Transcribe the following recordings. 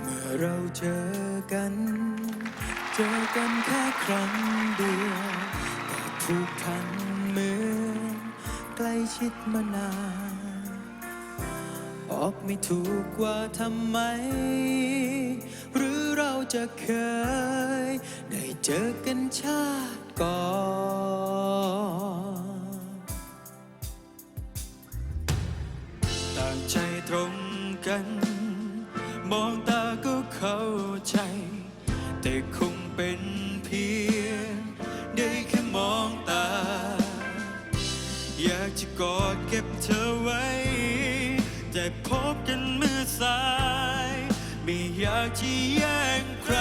เมื่อเราเจอกัน เจอกันแค่ครั้งเดียวแต่ผูกพันเหมือนใกล้ชิดมานาน บอกไม่ถูกว่าทำไม หรือเราจะเคย ได้เจอกันชาติก่อนต่างใจตรงกัน มองตาก็เข้าใจ แต่คงเป็นเพียงได้แค่มองตา อยากจะกอดเก็บเธอไว้ พบกันเมื่อสาย ไม่อยากจะแย่งใคร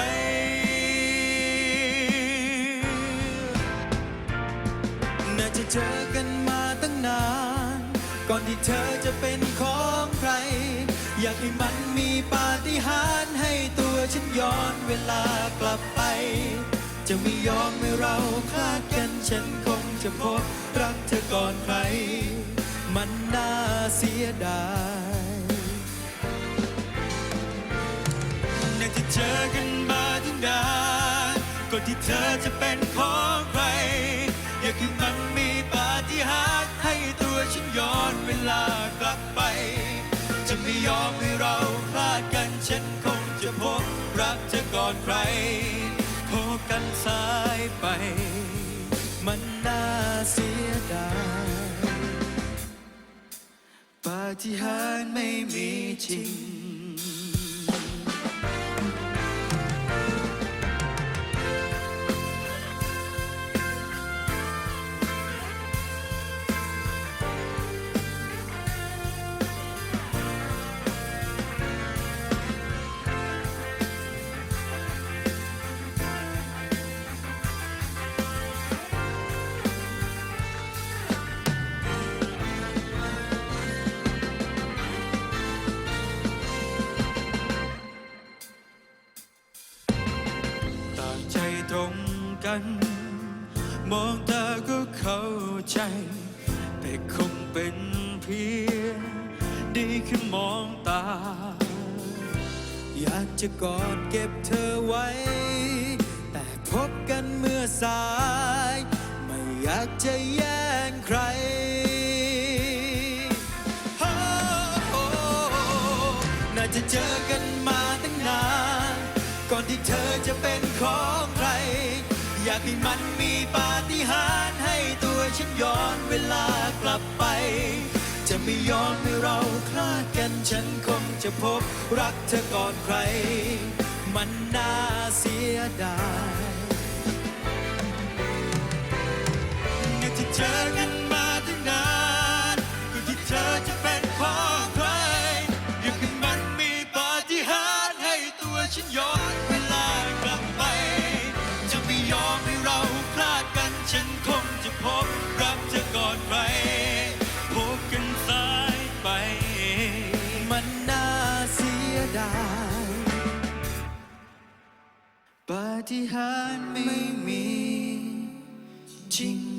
น่าจะเจอกันมาตั้งนาน ก่อนที่เธอจะเป็นของใคร อยากให้มันมีปาฏิหาริย์ให้ตัวฉันย้อนเวลากลับไป จะไม่ยอมให้เราคลาดกันฉันคงจะพบรักเธอก่อนใคร มันน่าเสียดายน่าจะเจอกันมาตั้งนานก่อนที่เธอจะเป็นของใคร อยากให้มันมีปาฏิหาริย์ให้ตัวฉันย้อนเวลากลับไป จะไม่ยอมให้เราคลาดกันฉันคงจะพบรักเธอก่อนใครพบกันสายไป มันน่าเสียดาย ปาฏิหาริย์ไม่มีจริง กัน มองตาก็เข้าใจ แต่คงเป็นเพียงได้แค่มองตา อยากจะกอดเก็บเธอไว้ แต่พบกันเมื่อสาย ไม่อยากจะแย่งใครน่าจะเจอกันมาตั้งนาน ก่อนที่เธอจะเป็นของใคร อยากให้มันมีปาฏิหาริย์ให้ตัวฉันย้อนเวลากลับไป จะไม่ยอมให้เราคลาดกันฉันคงจะพบรักเธอก่อนใคร มันน่าเสียดายอยากจะเจอกัน จะพบรักเธอก่อนใครพบกันสายไป มันน่าเสียดายปาฏิหาริย์ไม่มีจริง